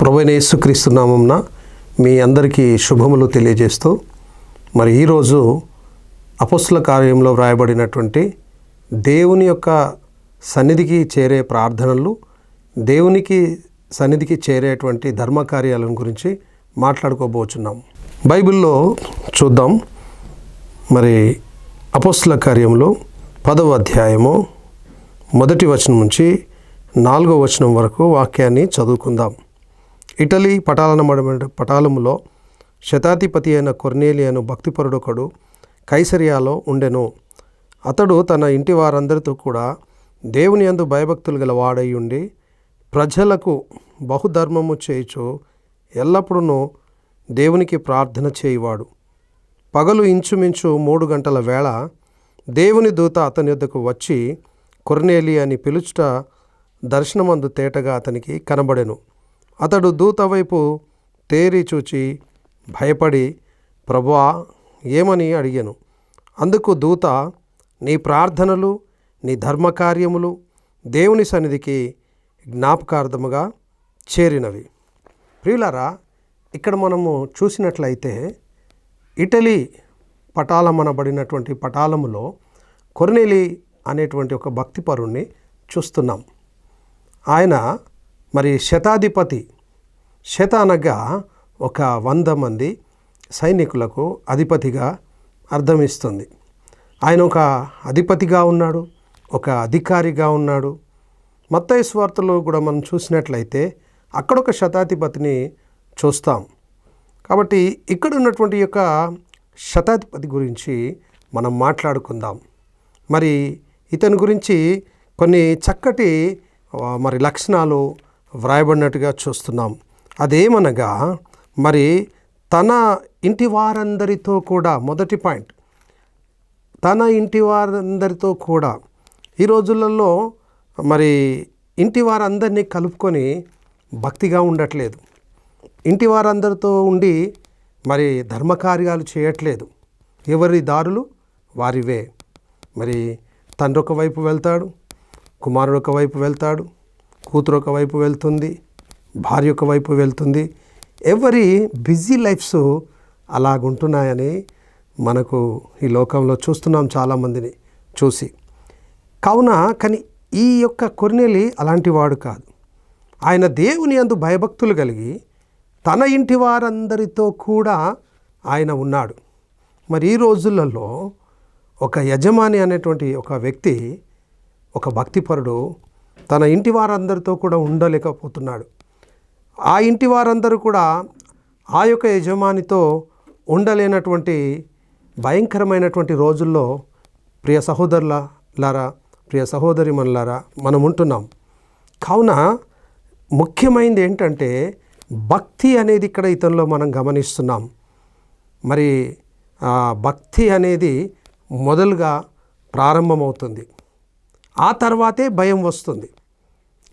ప్రభువైన యేసుక్రీస్తు నామంన మీ అందరికీ శుభములు తెలియజేస్తూ మరి ఈరోజు అపస్సుల కార్యంలో వ్రాయబడినటువంటి దేవుని యొక్క సన్నిధికి చేరే ప్రార్థనలు దేవునికి సన్నిధికి చేరేటువంటి ధర్మకార్యాలను గురించి మాట్లాడుకోబోచున్నాం. బైబిల్లో చూద్దాం. మరి అపస్సుల కార్యంలో పదవ అధ్యాయము మొదటి వచనం నుంచి నాలుగో వచనం వరకు వాక్యాన్ని చదువుకుందాం. ఇటలీ పటాలనమడ పటాలములో శతాధిపతి అయిన కొర్నేలి అను భక్తిపరుడొకడు కైసరియాలో ఉండెను. అతడు తన ఇంటి వారందరితో కూడా దేవుని యందు భయభక్తులు గల వాడై ఉండి ప్రజలకు బహుధర్మము చేయుచు ఎల్లప్పుడూ దేవునికి ప్రార్థన చేయువాడు. పగలు ఇంచుమించు మూడు గంటల వేళ దేవుని దూత అతని యొద్దకు వచ్చి కొర్నేలి అని పిలుచుట దర్శనమందు తేటగా అతనికి కనబడెను. అతడు దూత వైపు తేరి చూచి భయపడి ప్రభువా ఏమని అడిగాను? అందుకు దూత నీ ప్రార్థనలు నీ ధర్మకార్యములు దేవుని సన్నిధికి జ్ఞాపకార్థముగా చేరినవి. ప్రియులారా ఇక్కడ మనము చూసినట్లయితే ఇటలీ పటాలమనబడినటువంటి పటాలములో కొర్నేలి అనేటువంటి ఒక భక్తిపరుణ్ణి చూస్తున్నాం. ఆయన మరి శతాధిపతి శత అనగా ఒక వంద మంది సైనికులకు అధిపతిగా అర్థమిస్తుంది. ఆయన ఒక అధిపతిగా ఉన్నాడు ఒక అధికారిగా ఉన్నాడు. మత్తయి స్వార్థలో కూడా మనం చూసినట్లయితే అక్కడ ఒక శతాధిపతిని చూస్తాం. కాబట్టి ఇక్కడ ఉన్నటువంటి యొక్క శతాధిపతి గురించి మనం మాట్లాడుకుందాం. మరి ఇతని గురించి కొన్ని చక్కటి మరి లక్షణాలు వ్రాయబడినట్టుగా చూస్తున్నాం. అదేమనగా మరి తన ఇంటి వారందరితో కూడా మొదటి పాయింట్ తన ఇంటి వారందరితో కూడా ఈ రోజులలో మరి ఇంటి వారందరినీ కలుపుకొని భక్తిగా ఉండట్లేదు. ఇంటి వారందరితో ఉండి మరి ధర్మకార్యాలు చేయట్లేదు. ఎవరి దారులు? వారివే. మరి తండ్రి ఒకవైపు వెళ్తాడు కుమారుడు ఒకవైపు వెళ్తాడు కూతురు ఒక వైపు వెళ్తుంది భార్య ఒక వైపు వెళ్తుంది. ఎవరి బిజీ లైఫ్స్ అలాగుంటున్నాయని మనకు ఈ లోకంలో చూస్తున్నాం చాలామందిని చూసి. కావున కానీ ఈ యొక్క కొర్నేలి అలాంటి వాడు కాదు. ఆయన దేవుని అందు భయభక్తులు కలిగి తన ఇంటి వారందరితో కూడా ఆయన ఉన్నాడు. మరి ఈ రోజులలో ఒక యజమాని అనేటువంటి ఒక వ్యక్తి ఒక భక్తిపరుడు తన ఇంటి వారందరితో కూడా ఉండలేకపోతున్నాడు. ఆ ఇంటి వారందరూ కూడా ఆ యొక్క యజమానితో ఉండలేనటువంటి భయంకరమైనటువంటి రోజుల్లో ప్రియ సహోదరులారా ప్రియ సహోదరి మనలారా మనం ఉంటున్నాం. కావున ముఖ్యమైనది ఏంటంటే భక్తి అనేది ఇక్కడ ఇతనిలో మనం గమనిస్తున్నాం. మరి ఆ భక్తి అనేది మొదలుగా ప్రారంభమవుతుంది. ఆ తర్వాతే భయం వస్తుంది.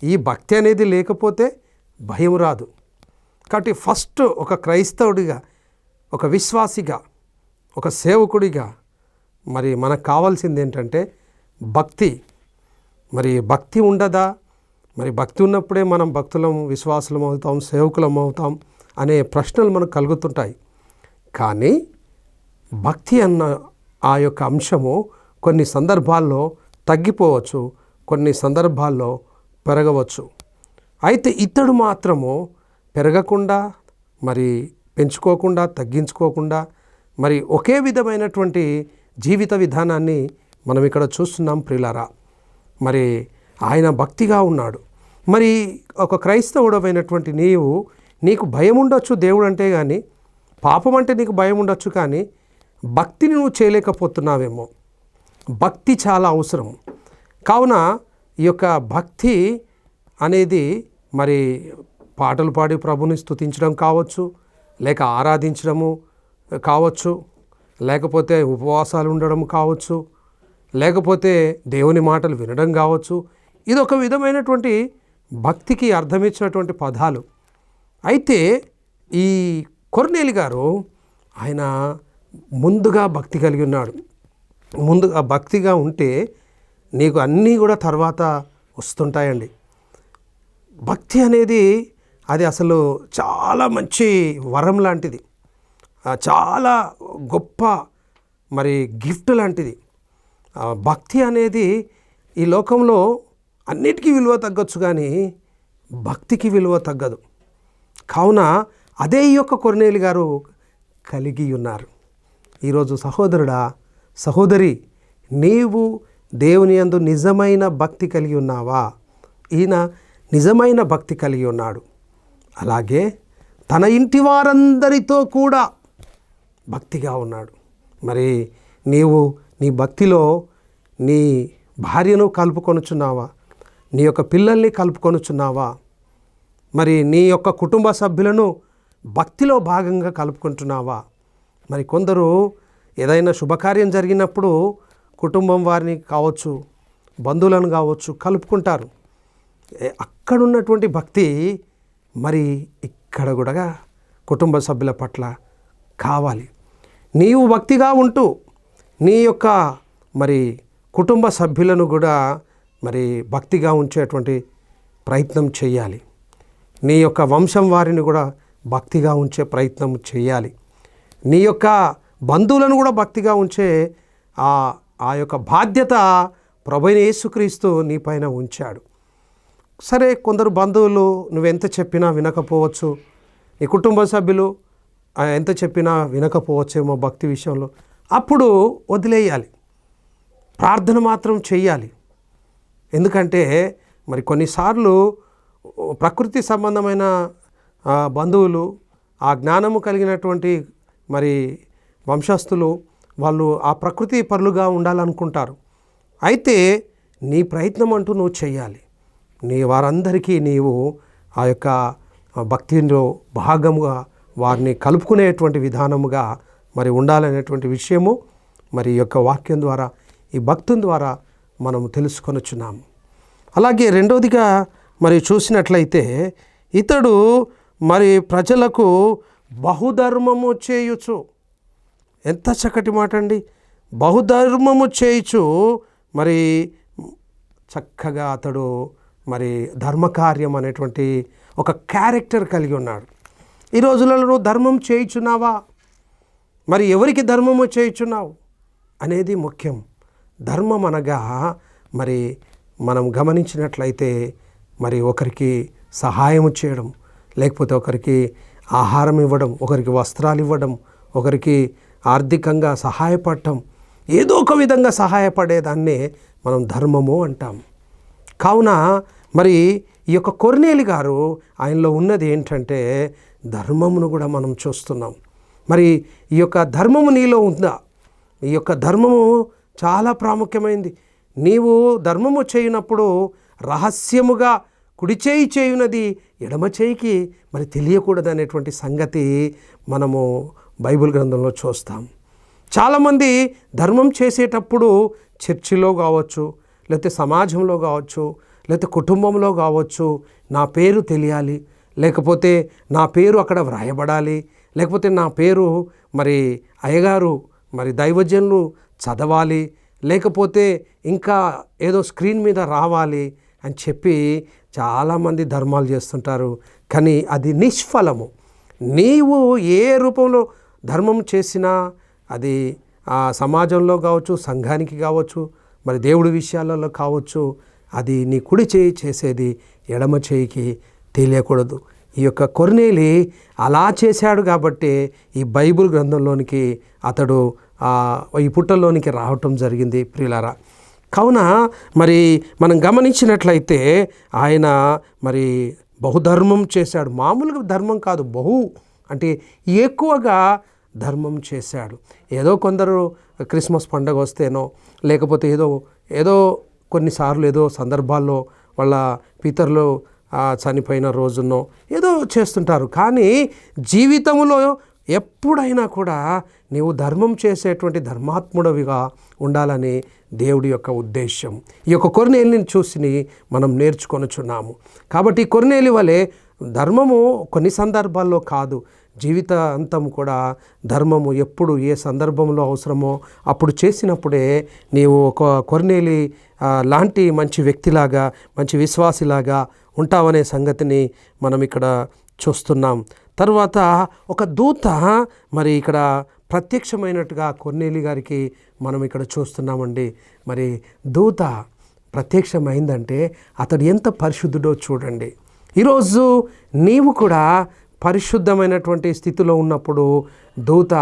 ఈ భక్తి అనేది లేకపోతే భయం రాదు. కాబట్టి ఫస్ట్ ఒక క్రైస్తవుడిగా ఒక విశ్వాసిగా ఒక సేవకుడిగా మరి మనకు కావాల్సింది ఏంటంటే భక్తి. మరి భక్తి ఉండదా? మరి భక్తి ఉన్నప్పుడే మనం భక్తులం విశ్వాసులం అవుతాం సేవకులం అవుతాం అనే ప్రశ్నలు మనకు కలుగుతుంటాయి. కానీ భక్తి అన్న ఆ యొక్క అంశము కొన్ని సందర్భాల్లో తగ్గిపోవచ్చు కొన్ని సందర్భాల్లో పెరగవచ్చు. అయితే ఇతడు మాత్రము పెరగకుండా మరి పెంచుకోకుండా తగ్గించుకోకుండా మరి ఒకే విధమైనటువంటి జీవిత విధానాన్ని మనం ఇక్కడ చూస్తున్నాం ప్రిలారా మరి ఆయన భక్తిగా ఉన్నాడు. మరి ఒక క్రైస్తవుడమైనటువంటి నీవు నీకు భయం ఉండొచ్చు దేవుడు అంటే కానీ పాపం అంటే నీకు భయం ఉండొచ్చు కానీ భక్తిని నువ్వు చేయలేకపోతున్నావేమో. భక్తి చాలా అవసరం. కావున ఈ యొక్క భక్తి అనేది మరి పాటలు పాడి ప్రభుని స్తుతించడం కావచ్చు లేక ఆరాధించడము కావచ్చు లేకపోతే ఉపవాసాలు ఉండడం కావచ్చు లేకపోతే దేవుని మాటలు వినడం కావచ్చు. ఇది ఒక విధమైనటువంటి భక్తికి అర్థమిచ్చినటువంటి పదాలు. అయితే ఈ కొర్నేలి గారు ఆయన ముందుగా భక్తి కలిగి ఉన్నాడు. ముందుగా భక్తిగా ఉంటే నీకు అన్నీ కూడా తర్వాత వస్తుంటాయండి. భక్తి అనేది అది అసలు చాలా మంచి వరం లాంటిది. చాలా గొప్ప మరి గిఫ్ట్ లాంటిది. భక్తి అనేది ఈ లోకంలో అన్నిటికీ విలువ తగ్గొచ్చు కానీ భక్తికి విలువ తగ్గదు. కావున అదే ఈ యొక్క కొరనేలి గారు కలిగి ఉన్నారు. ఈరోజు సహోదరుడా సహోదరి నీవు దేవుని యందు నిజమైన భక్తి కలిగి ఉన్నావా? ఈయన నిజమైన భక్తి కలిగి ఉన్నాడు. అలాగే తన ఇంటి వారందరితో కూడా భక్తిగా ఉన్నాడు. మరి నీవు నీ భక్తిలో నీ భార్యను కలుపుకొనుచున్నావా? నీ యొక్క పిల్లల్ని కలుపుకొనుచున్నావా? మరి నీ యొక్క కుటుంబ సభ్యులను భక్తిలో భాగంగా కలుపుకుంటున్నావా? మరి కొందరు ఏదైనా శుభకార్యం జరిగినప్పుడు కుటుంబం వారిని కావచ్చు బంధువులను కావచ్చు కలుపుకుంటారు. అక్కడున్నటువంటి అక్కడ ఉన్నటువంటి భక్తి మరి ఇక్కడ కూడా కుటుంబ సభ్యుల పట్ల కావాలి. నీవు భక్తిగా ఉంటూ నీ యొక్క మరి కుటుంబ సభ్యులను కూడా మరి భక్తిగా ఉంచేటువంటి ప్రయత్నం చేయాలి. నీ యొక్క వంశం వారిని కూడా భక్తిగా ఉంచే ప్రయత్నం చేయాలి. నీ యొక్క బంధువులను కూడా భక్తిగా ఉంచే ఆ ఆ యొక్క బాధ్యత ప్రభుని యేసుక్రీస్తు నీ పైన ఉంచాడు. సరే కొందరు బంధువులు నువ్వెంత చెప్పినా వినకపోవచ్చు. నీ కుటుంబ సభ్యులు ఎంత చెప్పినా వినకపోవచ్చేమో భక్తి విషయంలో. అప్పుడు వదిలేయాలి. ప్రార్థన మాత్రం చేయాలి ఎందుకంటే మరి కొన్నిసార్లు ప్రకృతి సంబంధమైన బంధువులు ఆ జ్ఞానము కలిగినటువంటి మరి వంశస్థులు వాళ్ళు ఆ ప్రకృతి పరులుగా ఉండాలనుకుంటారు. అయితే నీ ప్రయత్నం అంటూ నువ్వు చేయాలి నీ వారందరికీ నీవు ఆ యొక్క భక్తిలో భాగముగా వారిని కలుపుకునేటువంటి విధానముగా మరి ఉండాలనేటువంటి విషయము మరి ఈ యొక్క వాక్యం ద్వారా ఈ భక్తుని ద్వారా మనము తెలుసుకొనొచ్చున్నాము అలాగే రెండవదిగా మరి చూసినట్లయితే ఇతడు మరి ప్రజలకు బహుధర్మము చేయుచు ఎంత చక్కటి మాట అండి బహుధర్మము చేయుచు మరి చక్కగా అతడు మరి ధర్మకార్యం అనేటువంటి ఒక క్యారెక్టర్ కలిగి ఉన్నాడు. ఈ రోజులలో నువ్వు ధర్మం చేయుచున్నావా? మరి ఎవరికి ధర్మము చేయుచున్నావు? అనేది ముఖ్యం. ధర్మం అనగా మరి మనం గమనించినట్లయితే మరి ఒకరికి సహాయం చేయడం లేకపోతే ఒకరికి ఆహారం ఇవ్వడం ఒకరికి వస్త్రాలు ఇవ్వడం ఒకరికి ఆర్థికంగా సహాయపడటం ఏదో ఒక విధంగా సహాయపడేదాన్నే మనం ధర్మము అంటాం. కావున మరి ఈ యొక్క కొర్నేలి గారు ఆయనలో ఉన్నది ఏంటంటే ధర్మమును కూడా మనం చూస్తున్నాం. మరి ఈ యొక్క ధర్మము నీలో ఉందా? ఈ యొక్క ధర్మము చాలా ప్రాముఖ్యమైంది. నీవు ధర్మము చేయనప్పుడు రహస్యముగా కుడి చేయి చేయునది ఎడమ చేయికి మరి తెలియకూడదు అనేటువంటి సంగతి మనము బైబిల్ గ్రంథంలో చూస్తాం. చాలామంది ధర్మం చేసేటప్పుడు చర్చిలో కావచ్చు లేకపోతే సమాజంలో కావచ్చు లేకపోతే కుటుంబంలో కావచ్చు నా పేరు తెలియాలి లేకపోతే నా పేరు అక్కడ వ్రాయబడాలి లేకపోతే నా పేరు మరి అయ్యగారు మరి దైవజనులు చదవాలి లేకపోతే ఇంకా ఏదో స్క్రీన్ మీద రావాలి అని చెప్పి చాలామంది ధర్మాలు చేస్తుంటారు. కానీ అది నిష్ఫలము. నీవు ఏ రూపంలో ధర్మం చేసినా అది ఆ సమాజంలో కావచ్చు సంఘానికి కావచ్చు మరి దేవుడి విషయాలలో కావచ్చు అది నీ కుడి చేయి చేసేది ఎడమ చేయికి తెలియకూడదు ఈ యొక్క కొర్నేలి అలా చేశాడు కాబట్టి ఈ బైబిల్ గ్రంథంలోనికి అతడు ఈ పుట్టల్లోనికి రావటం జరిగింది ప్రియులారా. కావున మరి మనం గమనించినట్లయితే ఆయన మరి బహుధర్మం చేశాడు. మామూలుగా ధర్మం కాదు బహు అంటే ఎక్కువగా ధర్మం చేశాడు. ఏదో కొందరు క్రిస్మస్ పండగ వస్తేనో లేకపోతే ఏదో ఏదో కొన్నిసార్లు ఏదో సందర్భాల్లో వాళ్ళ పితరులు చనిపోయిన రోజునో ఏదో చేస్తుంటారు. కానీ జీవితంలో ఎప్పుడైనా కూడా నీవు ధర్మం చేసేటువంటి ధర్మాత్ముడవిగా ఉండాలని దేవుడి యొక్క ఉద్దేశం ఈ యొక్క కొరనేలిని చూసి మనం నేర్చుకొనుచున్నాము. కాబట్టి కొరనేలి వలె ధర్మము కొన్ని సందర్భాల్లో కాదు. జీవిత అంతం కూడా ధర్మము ఎప్పుడు ఏ సందర్భంలో అవసరమో అప్పుడు చేసినప్పుడే నీవు ఒక కొరనేలి లాంటి మంచి వ్యక్తిలాగా మంచి విశ్వాసిలాగా ఉంటావనే సంగతిని మనం ఇక్కడ చూస్తున్నాం. తర్వాత ఒక దూత మరి ఇక్కడ ప్రత్యక్షమైనట్టుగా కొన్నేలి గారికి మనం ఇక్కడ చూస్తున్నామండి. మరి దూత ప్రత్యక్షమైందంటే అతడు ఎంత పరిశుద్ధుడో చూడండి. ఈరోజు నీవు కూడా పరిశుద్ధమైనటువంటి స్థితిలో ఉన్నప్పుడు దూత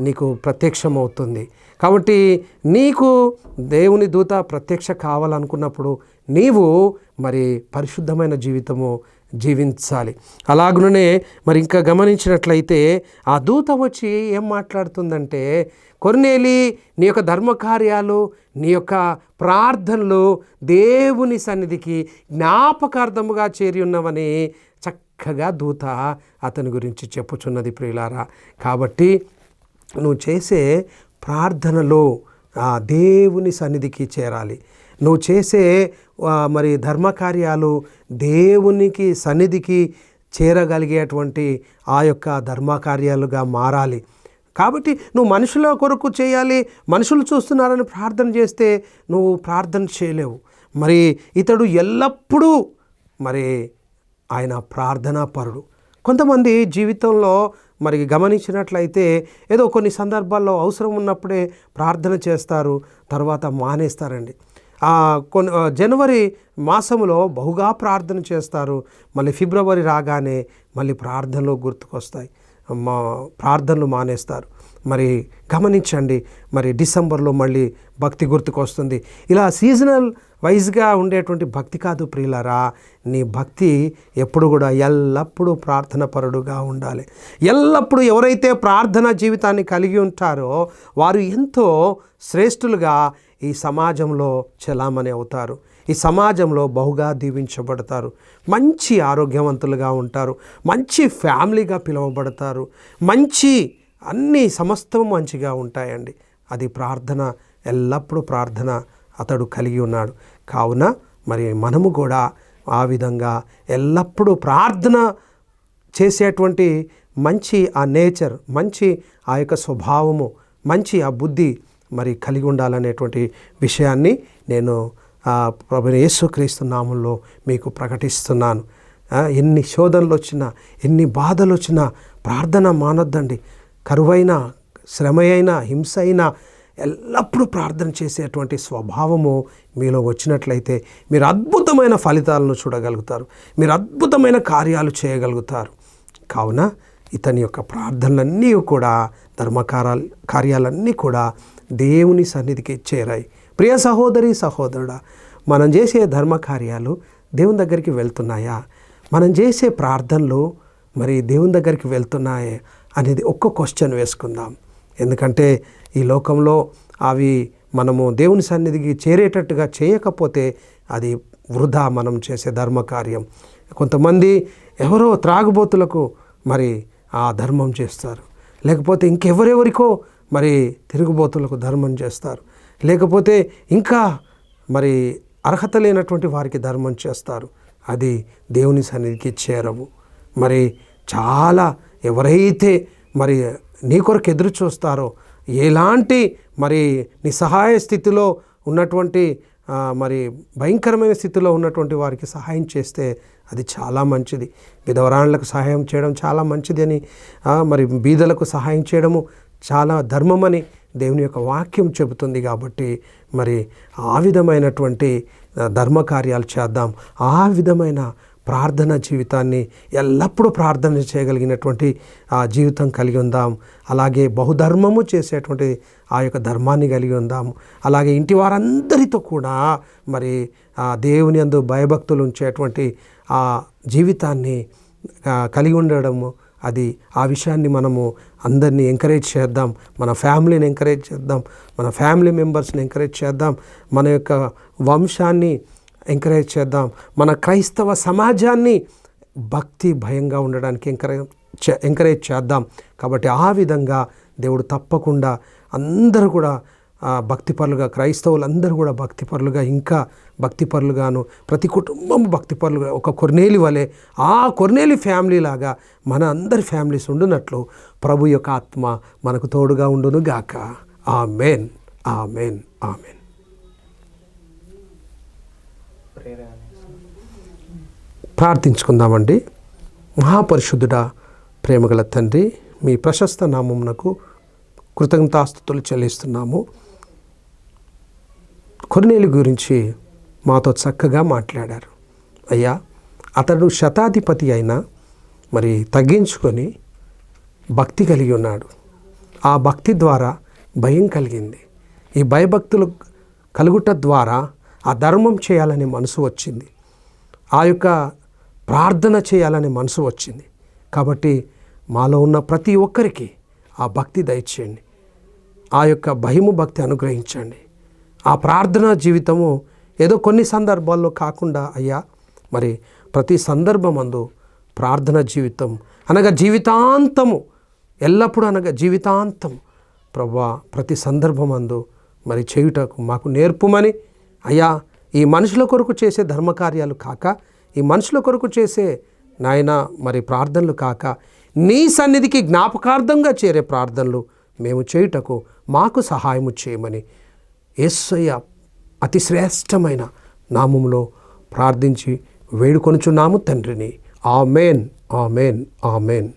నీకు ప్రత్యక్షమవుతుంది. కాబట్టి నీకు దేవుని దూత ప్రత్యక్ష కావాలనుకున్నప్పుడు నీవు మరి పరిశుద్ధమైన జీవితము జీవించాలి. అలాగనే మరి ఇంకా గమనించినట్లయితే ఆ దూత వచ్చి ఏం మాట్లాడుతుందంటే కొన్నేలి నీ యొక్క ధర్మకార్యాలు నీ యొక్క ప్రార్థనలు దేవుని సన్నిధికి జ్ఞాపకార్థముగా చేరి ఉన్నవని చక్కగా దూత అతని గురించి చెప్పుచున్నది ప్రియులారా. కాబట్టి నువ్వు చేసే ప్రార్థనలో దేవుని సన్నిధికి చేరాలి. నువ్వు చేసే మరి ధర్మకార్యాలు దేవునికి సన్నిధికి చేరగలిగేటువంటి ఆ యొక్క ధర్మకార్యాలుగా మారాలి. కాబట్టి నువ్వు మనుషుల కొరకు చేయాలి మనుషులు చూస్తున్నారని ప్రార్థన చేస్తే నువ్వు ప్రార్థన చేయలేవు. మరి ఇతడు ఎల్లప్పుడూ మరి ఆయన ప్రార్థనా పరుడు కొంతమంది జీవితంలో మరి గమనించినట్లయితే ఏదో కొన్ని సందర్భాల్లో అవసరం ఉన్నప్పుడే ప్రార్థన చేస్తారు తర్వాత మానేస్తారండి. కొన్ని జనవరి మాసంలో బహుగా ప్రార్థన చేస్తారు మళ్ళీ ఫిబ్రవరి రాగానే మళ్ళీ ప్రార్థనలు గుర్తుకొస్తాయి. మా ప్రార్థనలు మానేస్తారు. మరి గమనించండి. మరి డిసెంబర్లో మళ్ళీ భక్తి గుర్తుకొస్తుంది. ఇలా సీజనల్ వైజ్గా ఉండేటువంటి భక్తి కాదు ప్రియులరా. నీ భక్తి ఎప్పుడు కూడా ఎల్లప్పుడూ ప్రార్థన పరుడుగా ఉండాలి. ఎల్లప్పుడూ ఎవరైతే ప్రార్థన జీవితాన్ని కలిగి ఉంటారో వారు ఎంతో శ్రేష్ఠులుగా ఈ సమాజంలో చలామణి అవుతారు. ఈ సమాజంలో బహుగా దీవించబడతారు. మంచి ఆరోగ్యవంతులుగా ఉంటారు. మంచి ఫ్యామిలీగా పిలువబడతారు. మంచి అన్ని సమస్తం మంచిగా ఉంటాయండి. అది ప్రార్థన ఎల్లప్పుడూ ప్రార్థన అతడు కలిగి ఉన్నాడు. కావున మరి మనము కూడా ఆ విధంగా ఎల్లప్పుడూ ప్రార్థన చేసేటువంటి మంచి ఆ నేచర్ మంచి ఆ యొక్క స్వభావము మంచి ఆ బుద్ధి మరి కలిగి ఉండాలనేటువంటి విషయాన్ని నేను ప్రభు యేసుక్రీస్తు నామంలో మీకు ప్రకటిస్తున్నాను. ఎన్ని శోధనలు వచ్చినా ఎన్ని బాధలు వచ్చినా ప్రార్థన మానొద్దండి. కరువైన శ్రమ అయినా హింస అయినా ఎల్లప్పుడూ ప్రార్థన చేసేటువంటి స్వభావము మీలో వచ్చినట్లయితే మీరు అద్భుతమైన ఫలితాలను చూడగలుగుతారు. మీరు అద్భుతమైన కార్యాలు చేయగలుగుతారు. కావున ఇతని యొక్క ప్రార్థనలన్నీ కూడా ధర్మకారాలు కార్యాలన్నీ కూడా దేవుని సన్నిధికి చేరాయి. ప్రియ సహోదరి సహోదరుడా మనం చేసే ధర్మ కార్యాలు దేవుని దగ్గరికి వెళ్తున్నాయా? మనం చేసే ప్రార్థనలు మరి దేవుని దగ్గరికి వెళ్తున్నాయే? అనేది ఒక్క క్వశ్చన్ వేసుకుందాం. ఎందుకంటే ఈ లోకంలో అవి మనము దేవుని సన్నిధికి చేరేటట్టుగా చేయకపోతే అది వృధా మనం చేసే ధర్మకార్యం. కొంతమంది ఎవరో త్రాగుబోతులకు మరి ఆ ధర్మం చేస్తారు. లేకపోతే ఇంకెవరెవరికో మరి తిరుగుబోతులకు ధర్మం చేస్తారు. లేకపోతే ఇంకా మరి అర్హత లేనటువంటి వారికి ధర్మం చేస్తారు. అది దేవుని సన్నిధికి చేరవు. మరి చాలా ఎవరైతే మరి నీ కొరకు ఎదురు చూస్తారో ఎలాంటి మరి నిస్సహాయ స్థితిలో ఉన్నటువంటి మరి భయంకరమైన స్థితిలో ఉన్నటువంటి వారికి సహాయం చేస్తే అది చాలా మంచిది. విధవరాణులకు సహాయం చేయడం చాలా మంచిది అని మరి బీదలకు సహాయం చేయడము చాలా ధర్మమని దేవుని యొక్క వాక్యం చెబుతుంది కాబట్టి మరి ఆ విధమైనటువంటి ధర్మ ధర్మకార్యాలు చేద్దాం. ఆ విధమైన ప్రార్థన జీవితాన్ని ఎల్లప్పుడూ ప్రార్థన చేయగలిగినటువంటి ఆ జీవితం కలిగి ఉందాం. అలాగే బహుధర్మము చేసేటువంటి ఆ యొక్క ధర్మాన్ని కలిగి ఉందాం. అలాగే ఇంటి వారందరితో కూడా మరి ఆ దేవుని అందు భయభక్తులు ఉంచేటువంటి ఆ జీవితాన్ని కలిగి ఉండడము అది ఆ విషయాన్ని మనము అందరినీ ఎంకరేజ్ చేద్దాం. మన ఫ్యామిలీని ఎంకరేజ్ చేద్దాం. మన ఫ్యామిలీ మెంబర్స్ని ఎంకరేజ్ చేద్దాం. మన యొక్క వంశాన్ని ఎంకరేజ్ చేద్దాం. మన క్రైస్తవ సమాజాన్ని భక్తి భయంగా ఉండడానికి ఎంకరేజ్ చే ఎంకరేజ్ చేద్దాం. కాబట్టి ఆ విధంగా దేవుడు తప్పకుండా అందరూ కూడా భక్తిపరులుగా క్రైస్తవులందరూ కూడా భక్తిపరులుగా ఇంకా భక్తిపరులుగాను ప్రతి కుటుంబం భక్తిపరులుగా ఒక కొర్నేలి వలె ఆ కొర్నేలి ఫ్యామిలీ లాగా మన అందరి ఫ్యామిలీస్ ఉండునట్లు ప్రభు యొక్క ఆత్మ మనకు తోడుగా ఉండును గాక ఆ మెయిన్ ఆ మెయిన్ ఆ మెయిన్ ప్రార్థించుకుందామండి. మహాపరిశుద్ధుడ ప్రేమగల తండ్రి మీ ప్రశస్త నామమునకు కృతజ్ఞతాస్థుతులు చెల్లిస్తున్నాము. కొన్నేలు గురించి మాతో చక్కగా మాట్లాడారు. అయ్యా అతడు శతాధిపతి అయినా మరి తగ్గించుకొని భక్తి కలిగి ఉన్నాడు. ఆ భక్తి ద్వారా భయం కలిగింది. ఈ భయభక్తులు కలుగుట ద్వారా ఆ ధర్మం చేయాలనే మనసు వచ్చింది. ఆ యొక్క ప్రార్థన చేయాలనే మనసు వచ్చింది. కాబట్టి మాలో ఉన్న ప్రతి ఒక్కరికి ఆ భక్తి దయచేయండి. ఆ యొక్క భయము భక్తి అనుగ్రహించండి. ఆ ప్రార్థనా జీవితము ఏదో కొన్ని సందర్భాల్లో కాకుండా అయ్యా మరి ప్రతి సందర్భమందు ప్రార్థన జీవితం అనగా జీవితాంతము ఎల్లప్పుడూ అనగా జీవితాంతం ప్రభా ప్రతి సందర్భమందు మరి చేయుటకు మాకు నేర్పుమని అయ్యా ఈ మనుషుల కొరకు చేసే ధర్మకార్యాలు కాక ఈ మనుషుల కొరకు చేసే నాయన మరి ప్రార్థనలు కాక నీ సన్నిధికి జ్ఞాపకార్థంగా చేరే ప్రార్థనలు మేము చేయుటకు మాకు సహాయము చేయమని ఏసయ్య అతి శ్రేష్టమైన నామములో ప్రార్థించి వేడుకొనుచున్నాము తండ్రిని. Amen amen amen.